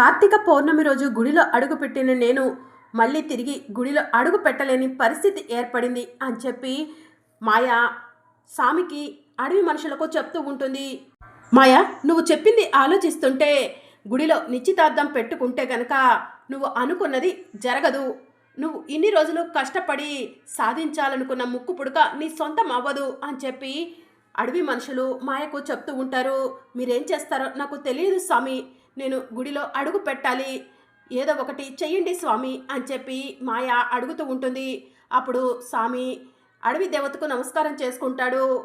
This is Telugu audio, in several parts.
కార్తీక పౌర్ణమి రోజు గుడిలో అడుగుపెట్టిన నేను మళ్ళీ తిరిగి గుడిలో అడుగు పెట్టలేని పరిస్థితి ఏర్పడింది అని చెప్పి మాయా స్వామికి అడవి మనుషులకు చెప్తూ ఉంటుంది. మాయా నువ్వు చెప్పింది ఆలోచిస్తుంటే గుడిలో నిశ్చితార్థం పెట్టుకుంటే గనక నువ్వు అనుకున్నది జరగదు. నువ్వు ఇన్ని రోజులు కష్టపడి సాధించాలనుకున్న ముక్కు పుడక నీ సొంతం అవ్వదు అని చెప్పి అడవి మనుషులు మాయకు చెప్తూ ఉంటారు. మీరేం చేస్తారో నాకు తెలియదు స్వామి. నేను గుడిలో అడుగు పెట్టాలి. ఏదో ఒకటి చెయ్యండి స్వామి అని చెప్పి మాయ అడుగుతూ ఉంటుంది. అప్పుడు స్వామి అడవి దేవతకు నమస్కారం చేసుకుంటాడు.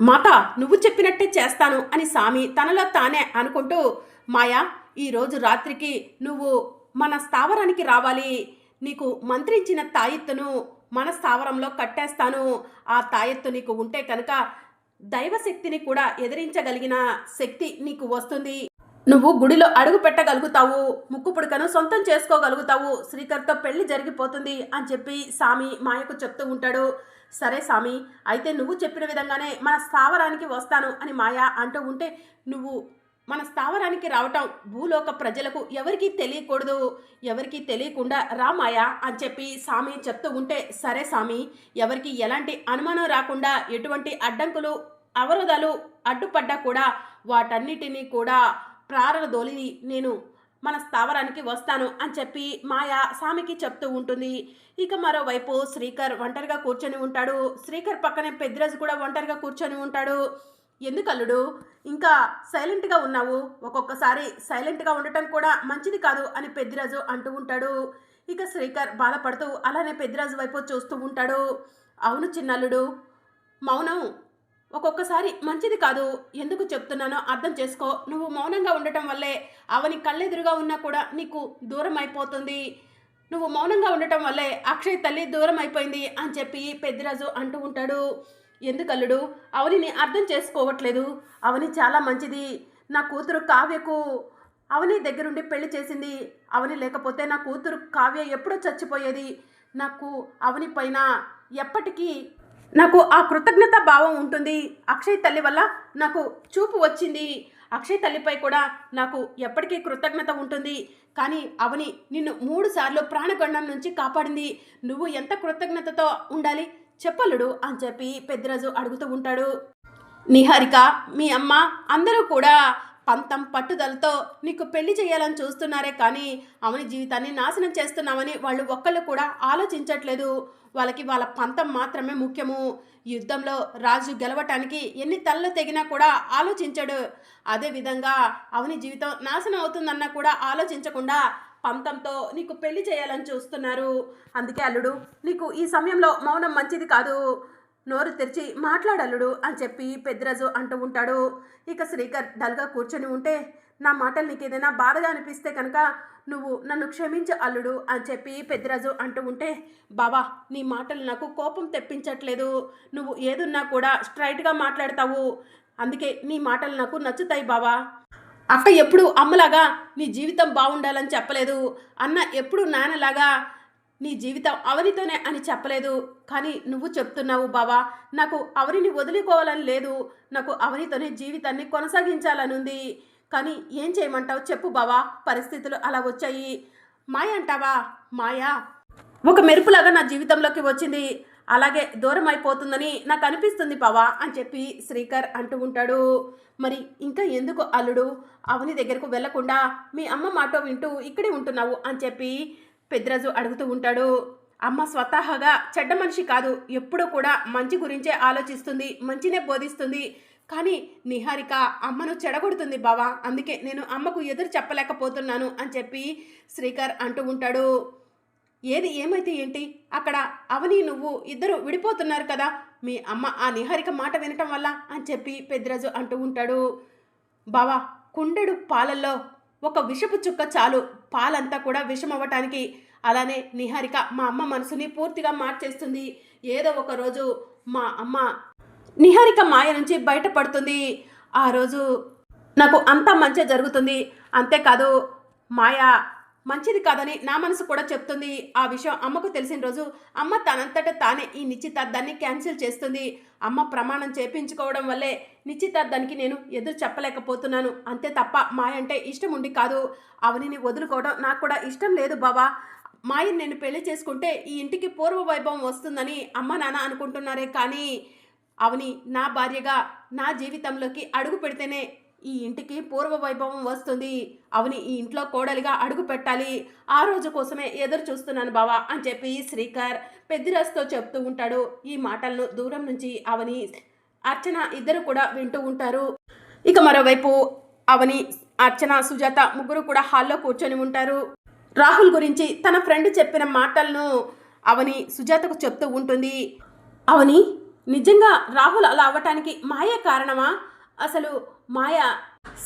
మాత నువ్వు చెప్పినట్టే చేస్తాను అని స్వామి తనలో తానే అనుకుంటూ మాయా ఈరోజు రాత్రికి నువ్వు మన స్థావరానికి రావాలి. నీకు మంత్రించిన తాయెత్తును మన స్థావరంలో కట్టేస్తాను. ఆ తాయెత్తు నీకు ఉంటే కనుక దైవశక్తిని కూడా ఎదిరించగలిగిన శక్తి నీకు వస్తుంది. నువ్వు గుడిలో అడుగు పెట్టగలుగుతావు ముక్కు పుడకను సొంతం చేసుకోగలుగుతావు శ్రీకర్తో పెళ్ళి జరిగిపోతుంది అని చెప్పి సామి మాయకు చెప్తూ ఉంటాడు. సరే సామి అయితే నువ్వు చెప్పిన విధంగానే మన స్థావరానికి వస్తాను అని మాయ అంటూ ఉంటే నువ్వు మన స్థావరానికి రావటం భూలోక ప్రజలకు ఎవరికీ తెలియకూడదు. ఎవరికీ తెలియకుండా రామాయ అని చెప్పి సామి చెప్తూ ఉంటే సరే సామి ఎవరికి ఎలాంటి అనుమానం రాకుండా ఎటువంటి అడ్డంకులు అవరోధాలు అడ్డుపడ్డా కూడా వాటన్నిటినీ కూడా ప్రారదోలి నేను మన స్థావరానికి వస్తాను అని చెప్పి మాయ సామికి చెప్తూ ఉంటుంది. ఇక మరోవైపు శ్రీకర్ ఒంటరిగా కూర్చొని ఉంటాడు. శ్రీకర్ పక్కనే పెద్దిరాజు కూడా ఒంటరిగా కూర్చొని ఉంటాడు. ఎందుకు అల్లుడు? ఇంకా సైలెంట్గా ఉన్నావు. ఒక్కొక్కసారి సైలెంట్గా ఉండటం కూడా మంచిది కాదు అని పెద్దిరాజు అంటూ ఉంటాడు. ఇక శ్రీకర్ బాధపడుతూ అలానే పెద్దిరాజు వైపు చూస్తూ ఉంటాడు. అవును చిన్నల్లుడు. మౌనం ఒక్కొక్కసారి మంచిది కాదు ఎందుకు చెప్తున్నానో అర్థం చేసుకో. నువ్వు మౌనంగా ఉండటం వల్లే అవని కళ్ళెదురుగా ఉన్నా కూడా నీకు దూరం అయిపోతుంది. నువ్వు మౌనంగా ఉండటం వల్లే అక్షయ్ తల్లి దూరం అయిపోయింది అని చెప్పి పెద్దిరాజు అంటూ ఉంటాడు. ఎందుకల్లుడు? అవనిని అర్థం చేసుకోవట్లేదు. అవని చాలా మంచిది. నా కూతురు కావ్యకు అవని దగ్గరుండి పెళ్ళి చేసింది. అవని లేకపోతే నా కూతురు కావ్య ఎప్పుడో చచ్చిపోయేది. నాకు అవని పైన ఎప్పటికీ నాకు ఆ కృతజ్ఞత భావం ఉంటుంది. అక్షయ్ తల్లి వల్ల నాకు చూపు వచ్చింది. అక్షయ్ తల్లిపై కూడా నాకు ఎప్పటికీ కృతజ్ఞత ఉంటుంది. కానీ అవని నిన్ను మూడుసార్లు ప్రాణగణం ప్రాణగండం నుంచి కాపాడింది. నువ్వు ఎంత కృతజ్ఞతతో ఉండాలి? చెప్పలుడు అని చెప్పి పెద్దరాజు అడుగుతూ ఉంటాడు. నిహారిక మీ అమ్మ అందరూ కూడా పంతం పట్టుదలతో నీకు పెళ్ళి చేయాలని చూస్తున్నారే కానీ అవని జీవితాన్ని నాశనం చేస్తున్నామని వాళ్ళు ఒక్కళ్ళు కూడా ఆలోచించట్లేదు. వాళ్ళకి వాళ్ళ పంతం మాత్రమే ముఖ్యము. యుద్ధంలో రాజు గెలవటానికి ఎన్ని తలలు తెగినా కూడా ఆలోచించడు. అదేవిధంగా అవని జీవితం నాశనం అవుతుందన్నా కూడా ఆలోచించకుండా పంతంతో నీకు పెళ్ళి చేయాలని చూస్తున్నారు. అందుకే అల్లుడు నీకు ఈ సమయంలో మౌనం మంచిది కాదు. నోరు తెరిచి మాట్లాడల్లుడు అని చెప్పి పెద్దరాజు అంటూ ఉంటాడు. ఇక శ్రీకర్ డల్గా కూర్చొని ఉంటే నా మాటలు నీకేదైనా బాధగా అనిపిస్తే కనుక నువ్వు నన్ను క్షమించు అల్లుడు అని చెప్పి పెద్దరాజు అంటూ ఉంటే బావా నీ మాటలు నాకు కోపం తెప్పించట్లేదు. నువ్వు ఏదున్నా కూడా స్ట్రైట్గా మాట్లాడతావు. అందుకే నీ మాటలు నాకు నచ్చుతాయి బావా. అక్క ఎప్పుడు అమ్మలాగా నీ జీవితం బాగుండాలని చెప్పలేదు. అన్న ఎప్పుడు నాన్నలాగా నీ జీవితం అవనితోనే అని చెప్పలేదు. కానీ నువ్వు చెప్తున్నావు బావా నాకు అవనిని వదులుకోవాలని లేదు. నాకు అవనితోనే జీవితాన్ని కొనసాగించాలని ఉంది కానీ ఏం చేయమంటావు చెప్పు బావా పరిస్థితులు అలా వచ్చాయి. మాయ అంటావా? మాయా. ఒక మెరుపులాగా నా జీవితంలోకి వచ్చింది. అలాగే దూరం అయిపోతుందని నాకు అనిపిస్తుంది బావా అని చెప్పి శ్రీకర్ అంటూ ఉంటాడు. మరి ఇంకా ఎందుకు అల్లుడు? అవని దగ్గరకు వెళ్ళకుండా మీ అమ్మ మాట వింటూ ఇక్కడే ఉంటున్నావు అని చెప్పి పెద్దరాజు అడుగుతూ ఉంటాడు అమ్మ స్వతహాగా చెడ్డ మనిషి కాదు ఎప్పుడూ కూడా మంచి గురించే ఆలోచిస్తుంది మంచినే బోధిస్తుంది. కానీ నిహారిక అమ్మను చెడగొడుతుంది బావా అందుకే నేను అమ్మకు ఎదురు చెప్పలేకపోతున్నాను అని చెప్పి శ్రీకర్ అంటూ ఉంటాడు. ఏది ఏమైతే ఏంటి? అక్కడ అవని నువ్వు ఇద్దరు విడిపోతున్నారు కదా మీ అమ్మ ఆ నిహారిక మాట వినటం వల్ల అని చెప్పి పెద్దరాజు అంటూ ఉంటాడు. బావా కుండెడు పాలల్లో ఒక విషపు చుక్క చాలు. పాలంతా కూడా విషం అవ్వటానికి అలానే నిహారిక మా అమ్మ మనసుని పూర్తిగా మార్చేస్తుంది. ఏదో ఒక రోజు మా అమ్మ నిహారిక మాయ నుంచి బయటపడుతుంది. ఆ రోజు నాకు అంతా మంచి జరుగుతుంది. అంతేకాదు మాయ మంచిది కాదని నా మనసు కూడా చెప్తుంది. ఆ విషయం అమ్మకు తెలిసిన రోజు అమ్మ తనంతట తానే ఈ నిశ్చితార్థాన్ని క్యాన్సిల్ చేస్తుంది. అమ్మ ప్రమాణం చేపించుకోవడం వల్లే నిశ్చితార్థానికి నేను ఎదురు చెప్పలేకపోతున్నాను. అంతే తప్ప మాయ అంటే ఇష్టం ఉండి కాదు. అవనిని వదులుకోవడం నాకు కూడా ఇష్టం లేదు బావా. మాయని నేను పెళ్ళి చేసుకుంటే ఈ ఇంటికి పూర్వ వైభవం వస్తుందని అమ్మ నాన్న అనుకుంటున్నారే కానీ అవని నా భార్యగా నా జీవితంలోకి అడుగు పెడితేనే ఈ ఇంటికి పూర్వ వైభవం వస్తుంది. అవని ఈ ఇంట్లో కోడలిగా అడుగు పెట్టాలి. ఆ రోజు కోసమే ఎదురు చూస్తున్నాను బావా అని చెప్పి శ్రీకర్ పెద్దిరాజుతో చెప్తూ ఉంటాడు. ఈ మాటలను దూరం నుంచి అవని అర్చన ఇద్దరు కూడా వింటూ ఉంటారు. ఇక మరోవైపు అవని అర్చన సుజాత ముగ్గురు కూడా హాల్లో కూర్చొని ఉంటారు. రాహుల్ గురించి తన ఫ్రెండ్ చెప్పిన మాటలను అవని సుజాతకు చెప్తూ ఉంటుంది. అవని నిజంగా రాహుల్ అలా అవ్వటానికి మాయే కారణమా? అసలు మాయ?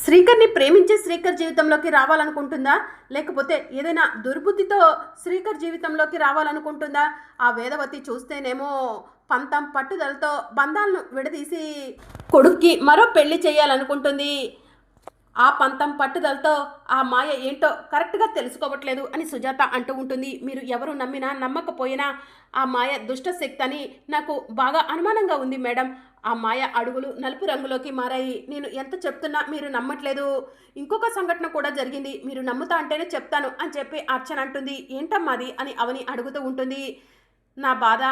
శ్రీకర్ని ప్రేమించే శ్రీకర్ జీవితంలోకి రావాలనుకుంటుందా? లేకపోతే ఏదైనా దుర్బుద్ధితో శ్రీకర్ జీవితంలోకి రావాలనుకుంటుందా? ఆ వేదవతి చూస్తేనేమో పంతం పట్టుదలతో బంధాలను విడదీసి కొడుక్కి మరో పెళ్ళి చేయాలనుకుంటుంది. ఆ పంతం పట్టుదలతో ఆ మాయ ఏంటో కరెక్ట్గా తెలుసుకోవట్లేదు అని సుజాత అంటూ ఉంటుంది. మీరు ఎవరు నమ్మినా నమ్మకపోయినా ఆ మాయ దుష్ట శక్తి అని నాకు బాగా అనుమానంగా ఉంది మేడం. ఆ మాయ అడుగులు నలుపు రంగులోకి మారాయి. నేను ఎంత చెప్తున్నా మీరు నమ్మట్లేదు. ఇంకొక సంఘటన కూడా జరిగింది. మీరు నమ్ముతా అంటేనే చెప్తాను అని చెప్పి అర్చన అంటుంది. ఏంటమ్మాది అని అవని అడుగుతూ ఉంటుంది. నా బాధ.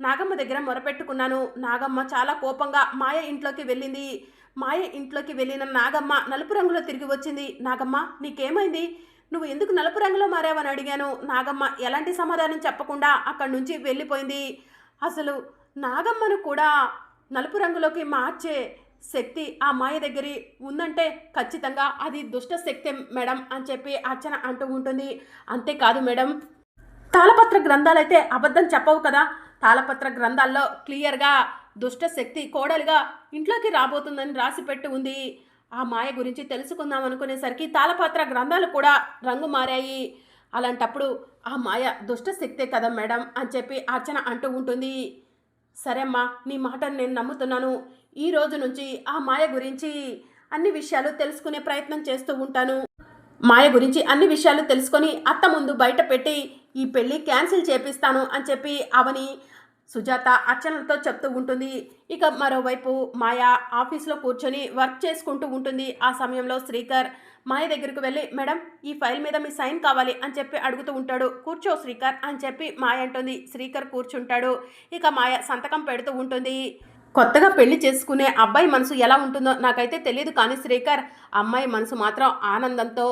నాగమ్మ దగ్గర మొరపెట్టుకున్నాను. నాగమ్మ చాలా కోపంగా మాయ ఇంట్లోకి వెళ్ళింది. మాయ ఇంట్లోకి వెళ్ళిన నాగమ్మ నలుపు రంగులో తిరిగి వచ్చింది. నాగమ్మ నీకేమైంది? నువ్వు ఎందుకు నలుపు రంగులో మారావని అడిగాను. నాగమ్మ ఎలాంటి సమాధానం చెప్పకుండా అక్కడి నుంచి వెళ్ళిపోయింది. అసలు నాగమ్మను కూడా నలుపు రంగులోకి మార్చే శక్తి ఆ మాయ దగ్గర ఉందంటే ఖచ్చితంగా అది దుష్ట శక్తి మేడం అని చెప్పి అర్చన అంటూ ఉంటుంది. అంతేకాదు మేడం తాళపత్ర గ్రంథాలైతే అబద్ధం చెప్పవు కదా. తాళపత్ర గ్రంథాల్లో క్లియర్గా దుష్ట శక్తి కోడలుగా ఇంట్లోకి రాబోతుందని రాసిపెట్టి ఉంది. ఆ మాయ గురించి తెలుసుకుందాం అనుకునేసరికి తాళపత్ర గ్రంథాలు కూడా రంగు మారాయి. అలాంటప్పుడు ఆ మాయ దుష్ట శక్తే కదా మేడం అని చెప్పి అర్చన అంటూ ఉంటుంది. సరే అమ్మా నీ మాటను నేను నమ్ముతున్నాను. ఈ రోజు నుంచి ఆ మాయ గురించి అన్ని విషయాలు తెలుసుకునే ప్రయత్నం చేస్తూ ఉంటాను. మాయ గురించి అన్ని విషయాలు తెలుసుకొని అత్త ముందు బయట పెట్టి ఈ పెళ్ళి క్యాన్సిల్ చేపిస్తాను అని చెప్పి అవని సుజాత అర్చనలతో చెప్తూ ఉంటుంది. ఇక మరోవైపు మాయ ఆఫీస్లో కూర్చొని వర్క్ చేసుకుంటూ ఉంటుంది. ఆ సమయంలో శ్రీకర్ మాయ దగ్గరికి వెళ్ళి మేడం ఈ ఫైల్ మీద మీ సైన్ కావాలి అని చెప్పి అడుగుతూ ఉంటాడు. కూర్చో శ్రీకర్ అని చెప్పి మాయ అంటుంది. శ్రీకర్ కూర్చుంటాడు. ఇక మాయ సంతకం పెడుతూ ఉంటుంది. కొత్తగా పెళ్ళి చేసుకునే అబ్బాయి మనసు ఎలా ఉంటుందో నాకైతే తెలియదు కానీ శ్రీకర్ అమ్మాయి మనసు మాత్రం ఆనందంతో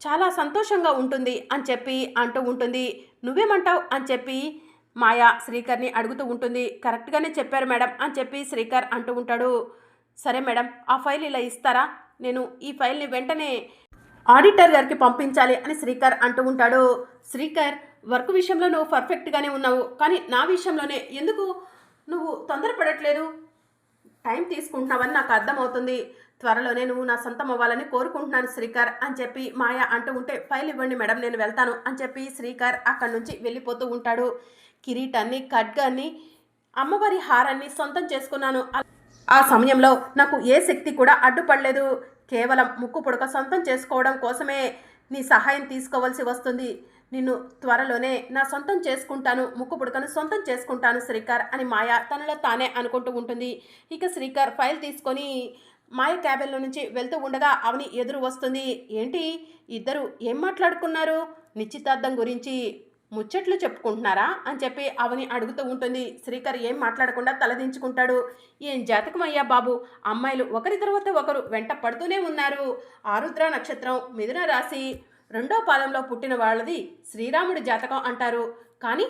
చాలా సంతోషంగా ఉంటుంది అని చెప్పి అంటూ ఉంటుంది. నువ్వేమంటావు? అని చెప్పి మాయా శ్రీకర్ని అడుగుతూ ఉంటుంది. కరెక్ట్గానే చెప్పారు మేడం అని చెప్పి శ్రీకర్ అంటూ ఉంటాడు. సరే మేడం ఆ ఫైల్ ఇలా ఇస్తారా? నేను ఈ ఫైల్ని వెంటనే ఆడిటర్ గారికి పంపించాలి అని శ్రీకర్ అంటూ ఉంటాడు. శ్రీకర్ వర్క్ విషయంలో నువ్వు పర్ఫెక్ట్గానే ఉన్నావు. కానీ నా విషయంలోనే ఎందుకు నువ్వు తొందరపడట్లేదు? టైం తీసుకుంటున్నావని నాకు అర్థమవుతుంది. త్వరలోనే నువ్వు నా సొంతం అవ్వాలని కోరుకుంటున్నాను శ్రీకర్ అని చెప్పి మాయ అంటూ ఉంటే ఫైల్ ఇవ్వండి మేడం నేను వెళ్తాను అని చెప్పి శ్రీకర్ అక్కడి నుంచి వెళ్ళిపోతూ ఉంటాడు. కిరీటాన్ని ఖడ్గాన్ని అమ్మవారి హారాన్ని సొంతం చేసుకున్నాను. ఆ- సమయంలో నాకు ఏ శక్తి కూడా అడ్డుపడలేదు. కేవలం ముక్కు పుడక సొంతం చేసుకోవడం కోసమే నీ సహాయం తీసుకోవాల్సి వస్తుంది. నిన్ను త్వరలోనే నా సొంతం చేసుకుంటాను ముక్కు పుడకను సొంతం చేసుకుంటాను శ్రీకర్ అని మాయ తనలో తానే అనుకుంటూ ఉంటుంది. ఇక శ్రీకర్ ఫైల్ తీసుకొని మాయ క్యాబిన్లో నుంచి వెళ్తూ ఉండగా అవని ఎదురు వస్తుంది. ఏంటి? ఇద్దరు ఏం మాట్లాడుకున్నారు? నిశ్చితార్థం గురించి ముచ్చట్లు చెప్పుకుంటున్నారా అని చెప్పి అవని అడుగుతూ ఉంటుంది. శ్రీకర్ ఏం మాట్లాడకుండా తలదించుకుంటాడు ఏం జాతకం అయ్యా బాబు? అమ్మాయిలు ఒకరి తర్వాత ఒకరు వెంట పడుతూనే ఉన్నారు. ఆరుద్ర నక్షత్రం మిథున రాశి. రెండో పాదంలో పుట్టిన వాళ్ళది శ్రీరాముడి జాతకం అంటారు. కానీ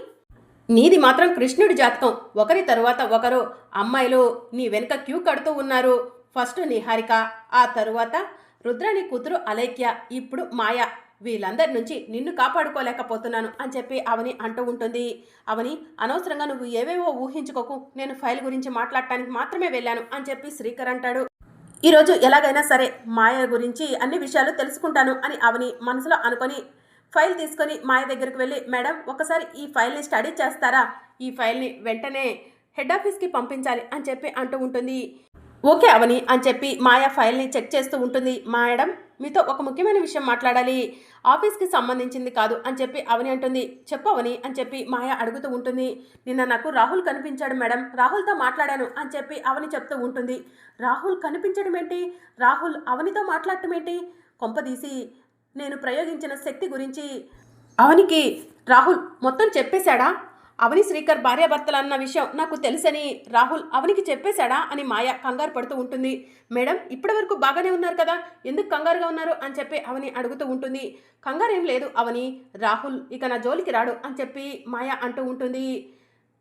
నీది మాత్రం కృష్ణుడి జాతకం. ఒకరి తరువాత ఒకరు. అమ్మాయిలు నీ వెనుక క్యూ కడుతూ ఉన్నారు. ఫస్ట్ నిహారిక ఆ తరువాత రుద్రని కూతురు అలైక్య ఇప్పుడు మాయ. వీళ్ళందరి నుంచి నిన్ను కాపాడుకోలేకపోతున్నాను అని చెప్పి అవని అంటూ ఉంటుంది. అవని అనవసరంగా నువ్వు ఏవేవో ఊహించుకోకు. నేను ఫైల్ గురించి మాట్లాడటానికి మాత్రమే వెళ్ళాను అని చెప్పి శ్రీకర్ అంటాడు. ఈరోజు ఎలాగైనా సరే మాయ గురించి అన్ని విషయాలు తెలుసుకుంటాను అని అవని మనసులో అనుకొని ఫైల్ తీసుకొని మాయ దగ్గరికి వెళ్ళి మేడం ఒకసారి ఈ ఫైల్ని స్టడీ చేస్తారా? ఈ ఫైల్ని వెంటనే హెడ్ ఆఫీస్కి పంపించాలి అని చెప్పి అంటూ ఉంటుంది. ఓకే అవని అని చెప్పి మాయ ఫైల్ని చెక్ చేస్తూ ఉంటుంది. మేడం మీతో ఒక ముఖ్యమైన విషయం మాట్లాడాలి. ఆఫీస్కి సంబంధించింది కాదు అని చెప్పి అవని అంటుంది. చెప్పవని అని చెప్పి మాయ అడుగుతూ ఉంటుంది. నిన్న నాకు రాహుల్ కనిపించాడు మేడం. రాహుల్తో మాట్లాడాను అని చెప్పి అవని చెప్తూ ఉంటుంది. రాహుల్ కనిపించడం ఏంటి? రాహుల్ అవనితో మాట్లాడటం ఏంటి? కొంపదీసి నేను ప్రయోగించిన శక్తి గురించి. అవనికి రాహుల్ మొత్తం చెప్పేశాడా? అవని శ్రీకర్ భార్యాభర్తలు అన్న విషయం నాకు తెలుసని రాహుల్ అవనికి చెప్పేశాడా అని మాయ కంగారు పడుతూ ఉంటుంది. మేడం ఇప్పటి వరకు బాగానే ఉన్నారు కదా? ఎందుకు కంగారుగా ఉన్నారు? అని చెప్పి అవని అడుగుతూ ఉంటుంది. కంగారు ఏం లేదు అవని రాహుల్ ఇక నా జోలికి రాడు అని చెప్పి మాయ అంటూ ఉంటుంది.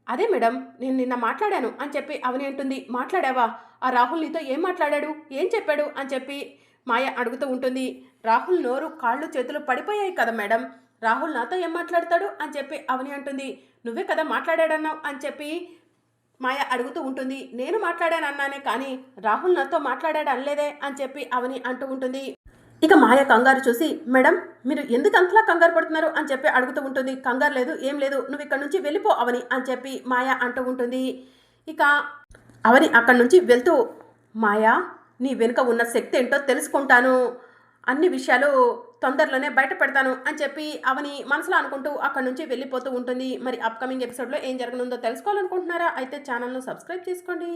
అదే మేడం నేను నిన్న మాట్లాడాను అని చెప్పి అవని అంటుంది. మాట్లాడావా? ఆ రాహుల్ నీతో ఏం మాట్లాడాడు? ఏం చెప్పాడు? అని చెప్పి మాయ అడుగుతూ ఉంటుంది. రాహుల్ నోరు కాళ్ళు చేతులు పడిపోయాయి కదా మేడం. రాహుల్ నాతో ఏం మాట్లాడతాడు అని చెప్పి అవని అంటుంది. నువ్వే కదా మాట్లాడాడన్నావు అని చెప్పి మాయ అడుగుతూ ఉంటుంది. నేను మాట్లాడాను అన్నానే కానీ రాహుల్ నాతో మాట్లాడాడు అనలేదే అని చెప్పి అవని అంటూ ఉంటుంది. ఇక మాయ కంగారు చూసి మేడం మీరు ఎందుకు అంతలా కంగారు పడుతున్నారు? అని చెప్పి అడుగుతూ ఉంటుంది. కంగారు లేదు ఏం లేదు నువ్వు ఇక్కడ నుంచి వెళ్ళిపో అవని అని చెప్పి మాయ అంటూ ఉంటుంది. ఇక అవని అక్కడి నుంచి వెళ్తూ మాయా నీ వెనుక ఉన్న శక్తి ఏంటో తెలుసుకుంటాను. అన్ని విషయాలు తొందరలోనే బయట పెడతాను అని చెప్పి అవని మనసులో అనుకుంటూ అక్కడి నుంచి వెళ్ళిపోతూ ఉంటుంది. మరి అప్కమింగ్ ఎపిసోడ్లో ఏం జరగనుందో తెలుసుకోవాలనుకుంటున్నారా? అయితే ఛానల్ను సబ్స్క్రైబ్ చేసుకోండి.